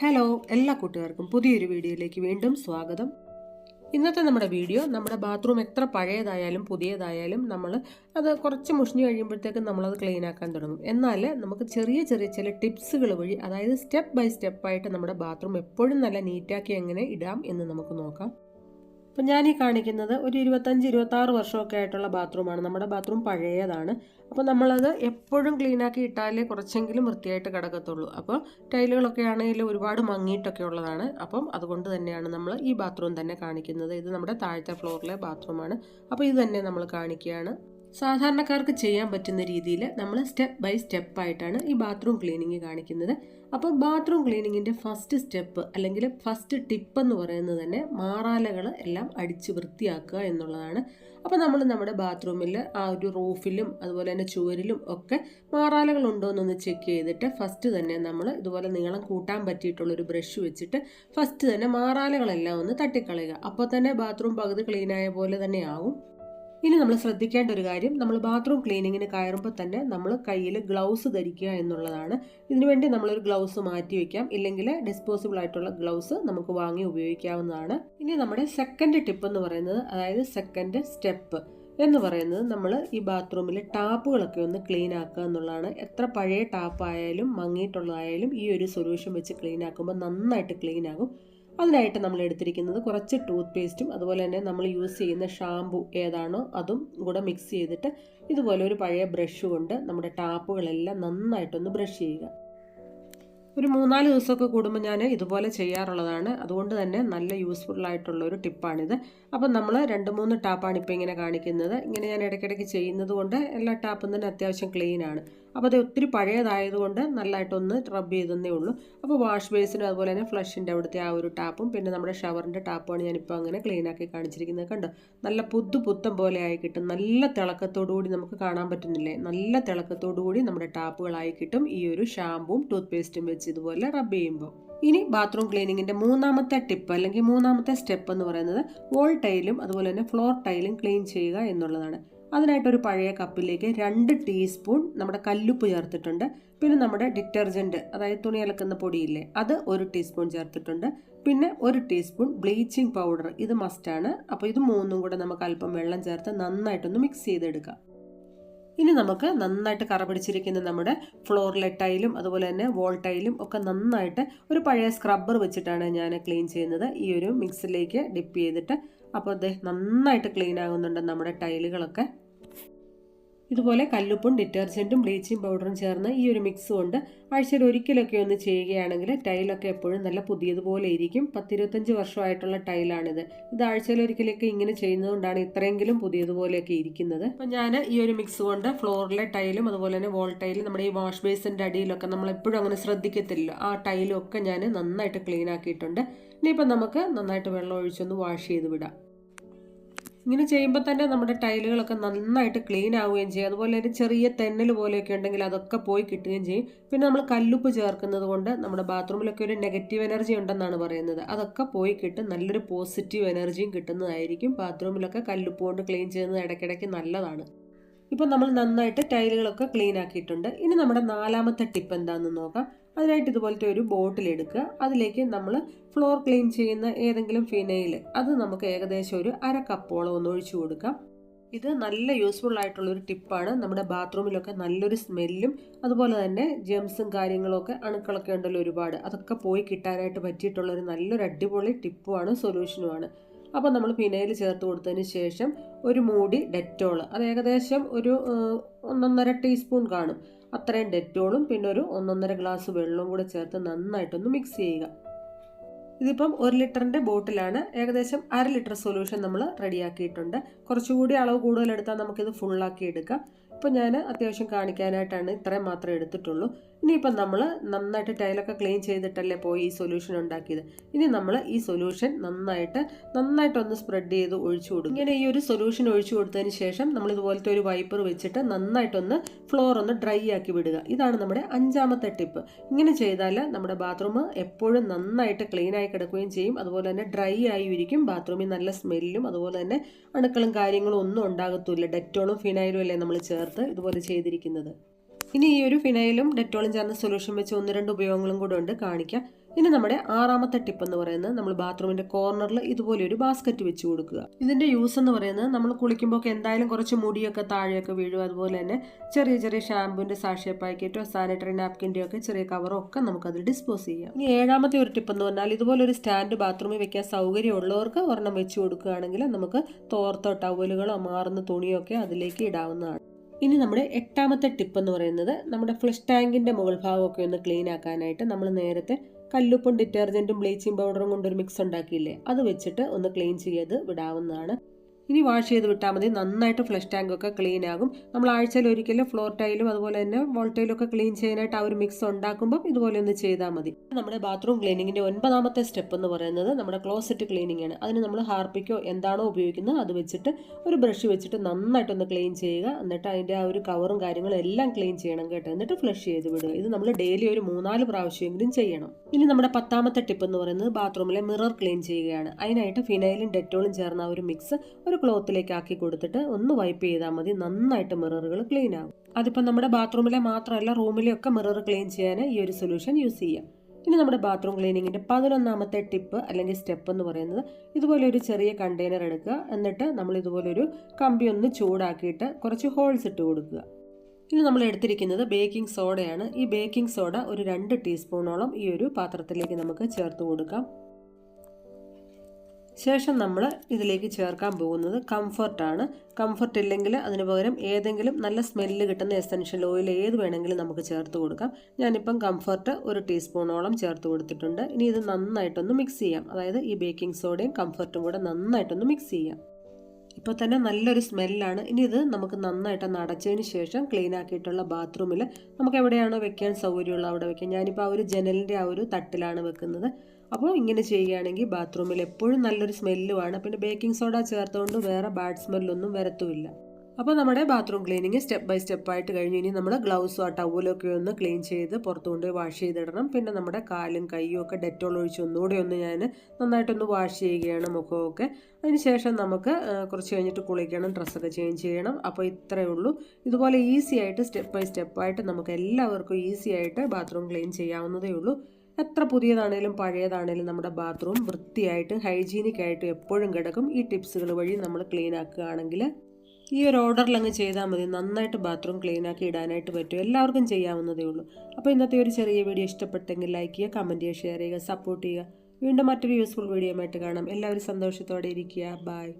Hello എല്ലാ കൂട്ടുകാർക്കും പുതിയൊരു വീഡിയോയിലേക്ക് വീണ്ടും സ്വാഗതം. ഇന്നത്തെ നമ്മുടെ വീഡിയോ നമ്മുടെ ബാത്റൂം എത്ര പഴയതായാലും പുതിയതായാലും നമ്മൾ അത് കുറച്ച് മുഷിഞ്ഞ് കഴിയുമ്പോഴത്തേക്കും നമ്മളത് ക്ലീൻ ആക്കാൻ തുടങ്ങും. എന്നാൽ നമുക്ക് ചെറിയ ചെറിയ ചില ടിപ്സുകൾ വഴി അതായത് സ്റ്റെപ്പ് ബൈ സ്റ്റെപ്പായിട്ട് നമ്മുടെ ബാത്റൂം എപ്പോഴും നല്ല നീറ്റാക്കി എങ്ങനെ ഇടാം എന്ന് നമുക്ക് നോക്കാം. അപ്പം ഞാൻ ഈ കാണിക്കുന്നത് ഒരു ഇരുപത്തഞ്ച് ഇരുപത്താറ് വർഷമൊക്കെ ആയിട്ടുള്ള ബാത്റൂമാണ്. നമ്മുടെ ബാത്റൂം പഴയതാണ്. അപ്പോൾ നമ്മളത് എപ്പോഴും ക്ലീനാക്കി ഇട്ടാലേ കുറച്ചെങ്കിലും വൃത്തിയായിട്ട് കിടക്കത്തുള്ളൂ. അപ്പോൾ ടൈലുകളൊക്കെ ആണെങ്കിൽ ഒരുപാട് മങ്ങിയിട്ടൊക്കെ ഉള്ളതാണ്. അപ്പം അതുകൊണ്ട് തന്നെയാണ് നമ്മൾ ഈ ബാത്റൂം തന്നെ കാണിക്കുന്നത്. ഇത് നമ്മുടെ താഴത്തെ ഫ്ലോറിലെ ബാത്റൂമാണ്. അപ്പോൾ ഇത് തന്നെ നമ്മൾ കാണിക്കുകയാണ്. സാധാരണക്കാർക്ക് ചെയ്യാൻ പറ്റുന്ന രീതിയിൽ നമ്മൾ സ്റ്റെപ്പ് ബൈ സ്റ്റെപ്പ് ആയിട്ടാണ് ഈ ബാത്റൂം ക്ലീനിങ് കാണിക്കുന്നത്. അപ്പോൾ ബാത്റൂം ക്ലീനിങ്ങിന്റെ ഫസ്റ്റ് സ്റ്റെപ്പ് അല്ലെങ്കിൽ ഫസ്റ്റ് ടിപ്പ് എന്ന് പറയുന്നത് തന്നെ മാറാലകൾ എല്ലാം അടിച്ച് വൃത്തിയാക്കുക എന്നുള്ളതാണ്. അപ്പോൾ നമ്മൾ നമ്മുടെ ബാത്റൂമിൽ ആ ഒരു റൂഫിലും അതുപോലെ തന്നെ ചുവരിലും ഒക്കെ മാറാലകൾ ഉണ്ടോ എന്നൊന്ന് ചെക്ക് ചെയ്തിട്ട് ഫസ്റ്റ് തന്നെ നമ്മൾ ഇതുപോലെ നീളം കൂട്ടാൻ പറ്റിയിട്ടുള്ളൊരു ബ്രഷ് വെച്ചിട്ട് ഫസ്റ്റ് തന്നെ മാറാലകളെല്ലാം ഒന്ന് തട്ടിക്കളയുക. അപ്പോൾ തന്നെ ബാത്റൂം പകുതി ക്ലീനായ പോലെ തന്നെ ആവും. ഇനി നമ്മൾ ശ്രദ്ധിക്കേണ്ട ഒരു കാര്യം നമ്മൾ ബാത്റൂം ക്ലീനിങ്ങിന് കയറുമ്പോൾ തന്നെ നമ്മൾ കയ്യിൽ ഗ്ലൗസ് ധരിക്കുക എന്നുള്ളതാണ്. ഇതിനുവേണ്ടി നമ്മളൊരു ഗ്ലൗസ് മാറ്റി വയ്ക്കാം ഇല്ലെങ്കിൽ ഡിസ്പോസിബിൾ ആയിട്ടുള്ള ഗ്ലൗസ് നമുക്ക് വാങ്ങി ഉപയോഗിക്കാവുന്നതാണ്. ഇനി നമ്മുടെ സെക്കൻഡ് ടിപ്പ് എന്ന് പറയുന്നത് അതായത് സെക്കൻഡ് സ്റ്റെപ്പ് എന്ന് പറയുന്നത് നമ്മൾ ഈ ബാത്റൂമിലെ ടാപ്പുകളൊക്കെ ഒന്ന് ക്ലീൻ ആക്കുക എന്നുള്ളതാണ്. എത്ര പഴയ ടാപ്പായാലും മങ്ങിയിട്ടുള്ളതായാലും ഈ ഒരു സൊല്യൂഷൻ വെച്ച് ക്ലീൻ ആക്കുമ്പോൾ നന്നായിട്ട് ക്ലീൻ ആകും. അതിനായിട്ട് നമ്മൾ എടുത്തിരിക്കുന്നത് കുറച്ച് ടൂത്ത് പേസ്റ്റും അതുപോലെ തന്നെ നമ്മൾ യൂസ് ചെയ്യുന്ന ഷാമ്പു ഏതാണോ അതും കൂടെ മിക്സ് ചെയ്തിട്ട് ഇതുപോലെ ഒരു പഴയ ബ്രഷ് കൊണ്ട് നമ്മുടെ ടാപ്പുകളെല്ലാം നന്നായിട്ടൊന്ന് ബ്രഷ് ചെയ്യുക. ഒരു മൂന്നാൽ ദിവസമൊക്കെ കൂടുമ്പോൾ ഞാൻ ഇതുപോലെ ചെയ്യാറുള്ളതാണ്. അതുകൊണ്ട് തന്നെ നല്ല യൂസ്ഫുൾ ആയിട്ടുള്ള ഒരു ടിപ്പാണിത് അപ്പം നമ്മൾ രണ്ട് മൂന്ന് ടാപ്പാണ് ഇപ്പോൾ ഇങ്ങനെ കാണിക്കുന്നത്. ഇങ്ങനെ ഞാൻ ഇടയ്ക്കിടയ്ക്ക് ചെയ്യുന്നത് കൊണ്ട് എല്ലാ ടാപ്പും തന്നെ അത്യാവശ്യം ക്ലീനാണ് അപ്പോൾ അത് ഒത്തിരി പഴയതായതുകൊണ്ട് നല്ലതായിട്ടൊന്ന് റബ്ബ് ചെയ്തതേ ഉള്ളൂ. അപ്പോൾ വാഷ് ബേസിനും അതുപോലെ തന്നെ ഫ്ലഷിന്റെ അവിടുത്തെ ആ ഒരു ടാപ്പും പിന്നെ നമ്മുടെ ഷവറിന്റെ ടാപ്പുമാണ് ഞാനിപ്പോൾ അങ്ങനെ ക്ലീൻ ആക്കി കാണിച്ചിരിക്കുന്നത് കണ്ടോ? നല്ല പുതു പുത്തം പോലെ ആയി കിട്ടും. നല്ല തിളക്കത്തോടു കൂടി നമുക്ക് കാണാൻ പറ്റുന്നില്ലേ? നല്ല തിളക്കത്തോടു കൂടി നമ്മുടെ ടാപ്പുകളായി കിട്ടും. ഈ ഒരു ഷാമ്പും ടൂത്ത് പേസ്റ്റും വെച്ച് ഇതുപോലെ റബ്ബ് ചെയ്യുമ്പോൾ. ഇനി ബാത്റൂം ക്ലീനിങ്ങിന്റെ മൂന്നാമത്തെ ടിപ്പ് അല്ലെങ്കിൽ മൂന്നാമത്തെ സ്റ്റെപ്പ് എന്ന് പറയുന്നത് വോൾ ടൈലും അതുപോലെ തന്നെ ഫ്ലോർ ടൈലും ക്ലീൻ ചെയ്യുക എന്നുള്ളതാണ്. അതിനായിട്ടൊരു പഴയ കപ്പിലേക്ക് രണ്ട് ടീസ്പൂൺ നമ്മുടെ കല്ലുപ്പ് ചേർത്തിട്ടുണ്ട്. പിന്നെ നമ്മുടെ ഡിറ്റർജന്റ് അതായത് തുണി അലക്കുന്ന പൊടിയില്ലേ അത് ഒരു ടീസ്പൂൺ ചേർത്തിട്ടുണ്ട്. പിന്നെ ഒരു ടീസ്പൂൺ ബ്ലീച്ചിങ് പൗഡർ ഇത് മസ്റ്റാണ് അപ്പോൾ ഇത് മൂന്നും കൂടെ നമുക്ക് അല്പം വെള്ളം ചേർത്ത് നന്നായിട്ടൊന്ന് മിക്സ് ചെയ്തെടുക്കാം. ഇനി നമുക്ക് നന്നായിട്ട് കറ പിടിച്ചിരിക്കുന്ന നമ്മുടെ ഫ്ലോറിലെ ടൈലും അതുപോലെ തന്നെ വോൾ ടൈലും ഒക്കെ നന്നായിട്ട് ഒരു പഴയ സ്ക്രബ്ബർ വെച്ചിട്ടാണ് ഞാൻ ക്ലീൻ ചെയ്യുന്നത്. ഈ ഒരു മിക്സിലേക്ക് ഡിപ്പ് ചെയ്തിട്ട് അപ്പോൾ അത് നന്നായിട്ട് ക്ലീൻ ആകുന്നുണ്ട് നമ്മുടെ ടൈലുകളൊക്കെ. ഇതുപോലെ കല്ലുപ്പും ഡിറ്റർജന്റും ബ്ലീച്ചിങ് പൗഡറും ചേർന്ന് ഈ ഒരു മിക്സ് കൊണ്ട് ആഴ്ചയിൽ ഒരിക്കലൊക്കെ ഒന്ന് ചെയ്യുകയാണെങ്കിൽ ടൈലൊക്കെ എപ്പോഴും നല്ല പുതിയതുപോലെ ഇരിക്കും. പത്തിരുപത്തഞ്ച് വർഷമായിട്ടുള്ള ടൈലാണിത്. ഇത് ആഴ്ചയിൽ ഒരിക്കലൊക്കെ ഇങ്ങനെ ചെയ്യുന്നതുകൊണ്ടാണ് ഇത്രയെങ്കിലും പുതിയതുപോലെയൊക്കെ ഇരിക്കുന്നത്. അപ്പോൾ ഞാൻ ഈ ഒരു മിക്സ് കൊണ്ട് ഫ്ലോറിലെ ടൈലും അതുപോലെ തന്നെ വോൾ ടൈലും നമ്മുടെ ഈ വാഷ് ബേസിന്റെ അടിയിലൊക്കെ നമ്മൾ എപ്പോഴും അങ്ങനെ ശ്രദ്ധിക്കത്തില്ല ആ ടൈലും ഒക്കെ ഞാൻ നന്നായിട്ട് ക്ലീൻ ആക്കിയിട്ടുണ്ട്. ഇനിയിപ്പം നമുക്ക് നന്നായിട്ട് വെള്ളം ഒഴിച്ചൊന്ന് വാഷ് ചെയ്ത് വിടാം. ഇങ്ങനെ ചെയ്യുമ്പോൾ തന്നെ നമ്മുടെ ടൈലുകളൊക്കെ നന്നായിട്ട് ക്ലീൻ ആവുകയും ചെയ്യും. അതുപോലെ ഒരു ചെറിയ തെന്നൽ പോലെയൊക്കെ ഉണ്ടെങ്കിൽ അതൊക്കെ പോയി കിട്ടുകയും ചെയ്യും. പിന്നെ നമ്മൾ കല്ലുപ്പ് ചേർക്കുന്നത് കൊണ്ട് നമ്മുടെ ബാത്റൂമിലൊക്കെ ഒരു നെഗറ്റീവ് എനർജി ഉണ്ടെന്നാണ് പറയുന്നത്. അതൊക്കെ പോയി കിട്ടും. നല്ലൊരു പോസിറ്റീവ് എനർജിയും കിട്ടുന്നതായിരിക്കും. ബാത്റൂമിലൊക്കെ കല്ലുപ്പ് കൊണ്ട് ക്ലീൻ ചെയ്യുന്നത് ഇടയ്ക്കിടയ്ക്ക് നല്ലതാണ്. ഇപ്പം നമ്മൾ നന്നായിട്ട് ടൈലുകളൊക്കെ ക്ലീൻ ആക്കിയിട്ടുണ്ട്. ഇനി നമ്മുടെ നാലാമത്തെ ടിപ്പ് എന്താണെന്ന് നോക്കാം. അതിനായിട്ട് ഇതുപോലത്തെ ഒരു ബോട്ടിൽ എടുക്കുക. അതിലേക്ക് നമ്മൾ ഫ്ലോർ ക്ലീൻ ചെയ്യുന്ന ഏതെങ്കിലും ഫിനൈൽ അത് നമുക്ക് ഏകദേശം ഒരു അര കപ്പോളം ഒന്ന് ഒഴിച്ചു കൊടുക്കാം. ഇത് നല്ല യൂസ്ഫുൾ ആയിട്ടുള്ള ഒരു ടിപ്പാണ്. നമ്മുടെ ബാത്റൂമിലൊക്കെ നല്ലൊരു സ്മെല്ലും അതുപോലെ തന്നെ ജെംസും കാര്യങ്ങളൊക്കെ അണുക്കളൊക്കെ ഉണ്ടല്ലോ ഒരുപാട് അതൊക്കെ പോയി കിട്ടാനായിട്ട് പറ്റിയിട്ടുള്ള ഒരു നല്ലൊരു അടിപൊളി ടിപ്പുമാണ് സൊല്യൂഷനുമാണ്. അപ്പോൾ നമ്മൾ ഫിനൈൽ ചേർത്ത് കൊടുത്തതിന് ശേഷം ഒരു മൂടി ഡെറ്റോൾ അത് ഏകദേശം ഒരു ഒന്നൊന്നര ടീസ്പൂൺ കാണും. അത്രയും ഡെറ്റോളും പിന്നെ ഒരു ഒന്നൊന്നര ഗ്ലാസ് വെള്ളവും കൂടെ ചേർത്ത് നന്നായിട്ടൊന്ന് മിക്സ് ചെയ്യുക. ഇതിപ്പം ഒരു ലിറ്ററിന്റെ ബോട്ടിലാണ്. ഏകദേശം അര ലിറ്റർ സൊല്യൂഷൻ നമ്മൾ റെഡിയാക്കിയിട്ടുണ്ട് കുറച്ചുകൂടി അളവ് കൂടുതലെടുത്താൽ നമുക്കിത് ഫുള്ളാക്കി എടുക്കാം. ഇപ്പം ഞാൻ അത്യാവശ്യം കാണിക്കാനായിട്ടാണ് ഇത്രയും മാത്രമേ എടുത്തിട്ടുള്ളൂ. ഇനിയിപ്പം നമ്മൾ നന്നായിട്ട് ടൈലൊക്കെ ക്ലീൻ ചെയ്തിട്ടല്ലേ പോയി ഈ സൊല്യൂഷൻ ഉണ്ടാക്കിയത്. ഇനി നമ്മൾ ഈ സൊല്യൂഷൻ നന്നായിട്ട് നന്നായിട്ടൊന്ന് സ്പ്രെഡ് ചെയ്ത് ഒഴിച്ചു കൊടുക്കും. ഇങ്ങനെ ഈ ഒരു സൊല്യൂഷൻ ഒഴിച്ചു കൊടുത്തതിന് ശേഷം നമ്മൾ ഇതുപോലത്തെ ഒരു വൈപ്പർ വെച്ചിട്ട് നന്നായിട്ടൊന്ന് ഫ്ലോർ ഒന്ന് ഡ്രൈ ആക്കി വിടുക. ഇതാണ് നമ്മുടെ അഞ്ചാമത്തെ ടിപ്പ്. ഇങ്ങനെ ചെയ്താൽ നമ്മുടെ ബാത്റൂം എപ്പോഴും നന്നായിട്ട് ക്ലീൻ ആയി കിടക്കുകയും ചെയ്യും. അതുപോലെ തന്നെ ഡ്രൈ ആയി ഇരിക്കും. ബാത്റൂമിൽ നല്ല സ്മെല്ലും അതുപോലെ തന്നെ അണുക്കളും കാര്യങ്ങളും ഒന്നും ഉണ്ടാകത്തില്ല ഡെറ്റോളും ഫിനൈലും അല്ലേ നമ്മൾ ചേർത്ത് ഇതുപോലെ ചെയ്തിരിക്കുന്നത്. ഇനി ഈ ഒരു ഫിനൈലും ഡെറ്റോളും ചേർന്ന സൊല്യൂഷൻ വെച്ച് ഒന്ന് രണ്ട് ഉപയോഗങ്ങളും കൂടെ ഉണ്ട് കാണിക്കാം. ഇനി നമ്മുടെ ആറാമത്തെ ടിപ്പ് എന്ന് പറയുന്നത് നമ്മൾ ബാത്റൂമിന്റെ കോർണറിൽ ഇതുപോലെ ഒരു ബാസ്ക്കറ്റ് വെച്ച് കൊടുക്കുക. ഇതിന്റെ യൂസ് എന്ന് പറയുന്നത് നമ്മൾ കുളിക്കുമ്പോൾ എന്തായാലും കുറച്ച് മുടിയൊക്കെ താഴെയൊക്കെ വീഴും. അതുപോലെ തന്നെ ചെറിയ ചെറിയ ഷാമ്പുവിന്റെ സാക്ഷ്യ പാക്കറ്റോ സാനിറ്ററി നാപ്കിന്റെ ഒക്കെ ചെറിയ കവറോ ഒക്കെ നമുക്ക് അതിൽ ഡിസ്പോസ് ചെയ്യാം. ഇനി ഏഴാമത്തെ ഒരു ടിപ്പ് എന്ന് പറഞ്ഞാൽ ഇതുപോലെ ഒരു സ്റ്റാൻഡ് ബാത്റൂമിൽ വെക്കാൻ സൗകര്യമുള്ളവർക്ക് ഒരെണ്ണം വെച്ച് കൊടുക്കുകയാണെങ്കിൽ നമുക്ക് തോർത്തോ ടവലുകളോ മാറുന്ന തുണിയോ ഒക്കെ അതിലേക്ക് ഇടാവുന്നതാണ്. ഇനി നമ്മുടെ എട്ടാമത്തെ ടിപ്പ് എന്ന് പറയുന്നത് നമ്മുടെ ഫ്ലഷ് ടാങ്കിന്റെ മുകൾ ഭാഗമൊക്കെ ഒന്ന് ക്ലീൻ ആക്കാനായിട്ട് നമ്മൾ നേരത്തെ കല്ലുപ്പും ഡിറ്റർജന്റും ബ്ലീച്ചിങ് പൗഡറും കൊണ്ടൊരു മിക്സ് ഉണ്ടാക്കിയില്ലേ? അത് വെച്ചിട്ട് ഒന്ന് ക്ലീൻ ചെയ്ത് വിടാവുന്നതാണ്. ഇനി വാഷ് ചെയ്ത് വിട്ടാൽ മതി. നന്നായിട്ട് ഫ്ലഷ് ടാങ്ക് ഒക്കെ ക്ലീൻ ആകും. നമ്മൾ ആഴ്ചയിൽ ഒരിക്കലും ഫ്ലോർ ടൈലും അതുപോലെ തന്നെ വോൾ ടൈലും ഒക്കെ ക്ലീൻ ചെയ്യാനായിട്ട് ആ ഒരു മിക്സ് ഉണ്ടാക്കുമ്പോൾ ഇതുപോലെ ഒന്ന് ചെയ്താൽ മതി. നമ്മുടെ ബാത്റൂം ക്ലീനിങ്ങിന്റെ ഒൻപതാമത്തെ സ്റ്റെപ്പ് എന്ന് പറയുന്നത് നമ്മുടെ ക്ലോസറ്റ് ക്ലീനിങ് ആണ്. അതിന് നമ്മൾ ഹാർപ്പിക്കോ എന്താണോ ഉപയോഗിക്കുന്നത് അത് വെച്ചിട്ട് ഒരു ബ്രഷ് വെച്ചിട്ട് നന്നായിട്ടൊന്ന് ക്ലീൻ ചെയ്യുക. എന്നിട്ട് അതിന്റെ ആ ഒരു കവറും കാര്യങ്ങളും എല്ലാം ക്ലീൻ ചെയ്യണം കേട്ടോ. എന്നിട്ട് ഫ്ലഷ് ചെയ്ത് വിടുക. ഇത് നമ്മൾ ഡെയിലി ഒരു മൂന്നാൽ പ്രാവശ്യമെങ്കിലും ചെയ്യണം. ഇനി നമ്മുടെ പത്താമത്തെ ടിപ്പ് എന്ന് പറയുന്നത് ബാത്റൂമിലെ മിറർ ക്ലീൻ ചെയ്യുകയാണ്. അതിനായിട്ട് ഫിനൈലും ഡെറ്റോളും ചേർന്ന ഒരു മിക്സ് ഒരു ക്ലോത്തിലേക്ക് ആക്കി കൊടുത്തിട്ട് ഒന്ന് വൈപ്പ് ചെയ്താൽ മതി. നന്നായിട്ട് മിററുകൾ ക്ലീൻ ആകും അതിപ്പോൾ നമ്മുടെ ബാത്റൂമിലെ മാത്രമല്ല റൂമിലെ ഒക്കെ മിറർ ക്ലീൻ ചെയ്യാൻ ഈ ഒരു സൊല്യൂഷൻ യൂസ് ചെയ്യാം. ഇനി നമ്മുടെ ബാത്റൂം ക്ലീനിങ്ങിന്റെ പതിനൊന്നാമത്തെ ടിപ്പ് അല്ലെങ്കിൽ സ്റ്റെപ്പ് എന്ന് പറയുന്നത് ഇതുപോലെ ഒരു ചെറിയ കണ്ടെയ്നർ എടുക്കുക. എന്നിട്ട് നമ്മൾ ഇതുപോലെ ഒരു കമ്പി ഒന്ന് ചൂടാക്കിയിട്ട് കുറച്ച് ഹോൾസ് ഇട്ട് കൊടുക്കുക. ഇനി നമ്മൾ എടുത്തിരിക്കുന്നത് ബേക്കിംഗ് സോഡയാണ്. ഈ ബേക്കിംഗ് സോഡ ഒരു രണ്ട് ടീസ്പൂണോളം ഈ ഒരു പാത്രത്തിലേക്ക് നമുക്ക് ചേർത്ത് കൊടുക്കാം. ശേഷം നമ്മൾ ഇതിലേക്ക് ചേർക്കാൻ പോകുന്നത് കംഫർട്ടാണ് കംഫർട്ട് ഇല്ലെങ്കിൽ അതിന് പകരം ഏതെങ്കിലും നല്ല സ്മെല്ല് കിട്ടുന്ന എസെൻഷ്യൽ ഓയിൽ ഏത് വേണമെങ്കിലും നമുക്ക് ചേർത്ത് കൊടുക്കാം. ഞാനിപ്പം കംഫർട്ട് ഒരു ടീസ്പൂണോളം ചേർത്ത് കൊടുത്തിട്ടുണ്ട്. ഇനി ഇത് നന്നായിട്ടൊന്ന് മിക്സ് ചെയ്യാം. അതായത് ഈ ബേക്കിംഗ് സോഡയും കംഫർട്ടും കൂടെ നന്നായിട്ടൊന്ന് മിക്സ് ചെയ്യാം. ഇപ്പോൾ തന്നെ നല്ലൊരു സ്മെല്ലാണ് ഇനി ഇത് നമുക്ക് നന്നായിട്ട് നടച്ചതിന് ശേഷം ക്ലീൻ ആക്കിയിട്ടുള്ള ബാത്റൂമിൽ നമുക്ക് എവിടെയാണോ വെക്കാൻ സൗകര്യമുള്ള അവിടെ വെക്കാം. ഞാനിപ്പോൾ ആ ഒരു ജനലിന്റെ ആ ഒരു തട്ടിലാണ് വെക്കുന്നത്. അപ്പോൾ ഇങ്ങനെ ചെയ്യുകയാണെങ്കിൽ ബാത്റൂമിൽ എപ്പോഴും നല്ലൊരു സ്മെല്ലുമാണ്. പിന്നെ ബേക്കിംഗ് സോഡ ചേർത്തുകൊണ്ട് വേറെ ബാഡ് സ്മെല്ലൊന്നും വരത്തുമില്ല. അപ്പോൾ നമ്മുടെ bathroom cleaning step by step ആയിട്ട് കഴിഞ്ഞ് ഇനി നമ്മൾ ഗ്ലൗസോ ആ ടവലൊക്കെ ഒന്ന് ക്ലീൻ ചെയ്ത് പുറത്തു കൊണ്ടുപോയി വാഷ് ചെയ്തിടണം. പിന്നെ നമ്മുടെ കാലും കൈയും ഒക്കെ ഡെറ്റോൾ ഒഴിച്ച് ഒന്നുകൂടി ഒന്ന് ഞാൻ നന്നായിട്ടൊന്ന് വാഷ് ചെയ്യുകയാണ് മുഖമൊക്കെ. അതിനുശേഷം നമുക്ക് കുറച്ച് കഴിഞ്ഞിട്ട് കുളിക്കണം ഡ്രസ്സൊക്കെ ചേഞ്ച് ചെയ്യണം. അപ്പോൾ ഇത്രയേ ഉള്ളൂ. ഇതുപോലെ ഈസി ആയിട്ട് സ്റ്റെപ്പ് ബൈ സ്റ്റെപ്പായിട്ട് നമുക്ക് എല്ലാവർക്കും ഈസി ആയിട്ട് ബാത്റൂം ക്ലീൻ ചെയ്യാവുന്നതേ ഉള്ളൂ. എത്ര പുതിയതാണേലും പഴയതാണേലും നമ്മുടെ ബാത്റൂം വൃത്തിയായിട്ട് ഹൈജീനിക് ആയിട്ട് എപ്പോഴും കിടക്കും. ഈ ടിപ്സുകൾ വഴി നമ്മൾ ക്ലീൻ ആക്കുകയാണെങ്കിൽ ഈ ഒരു ഓർഡറിൽ അങ്ങ് ചെയ്താൽ മതി. നന്നായിട്ട് ബാത്റൂം ക്ലീൻ ആക്കി ഇടാനായിട്ട് പറ്റും. എല്ലാവർക്കും ചെയ്യാവുന്നതേ ഉള്ളൂ. അപ്പോൾ ഇന്നത്തെ ഒരു ചെറിയ വീഡിയോ ഇഷ്ടപ്പെട്ടെങ്കിൽ ലൈക്ക് ചെയ്യുക കമന്റ് ചെയ്യുക ഷെയർ ചെയ്യുക സപ്പോർട്ട് ചെയ്യുക. വീണ്ടും മറ്റൊരു യൂസ്ഫുൾ വീഡിയോ ആയിട്ട് കാണാം. എല്ലാവരും സന്തോഷത്തോടെ ഇരിക്കുക. ബായ്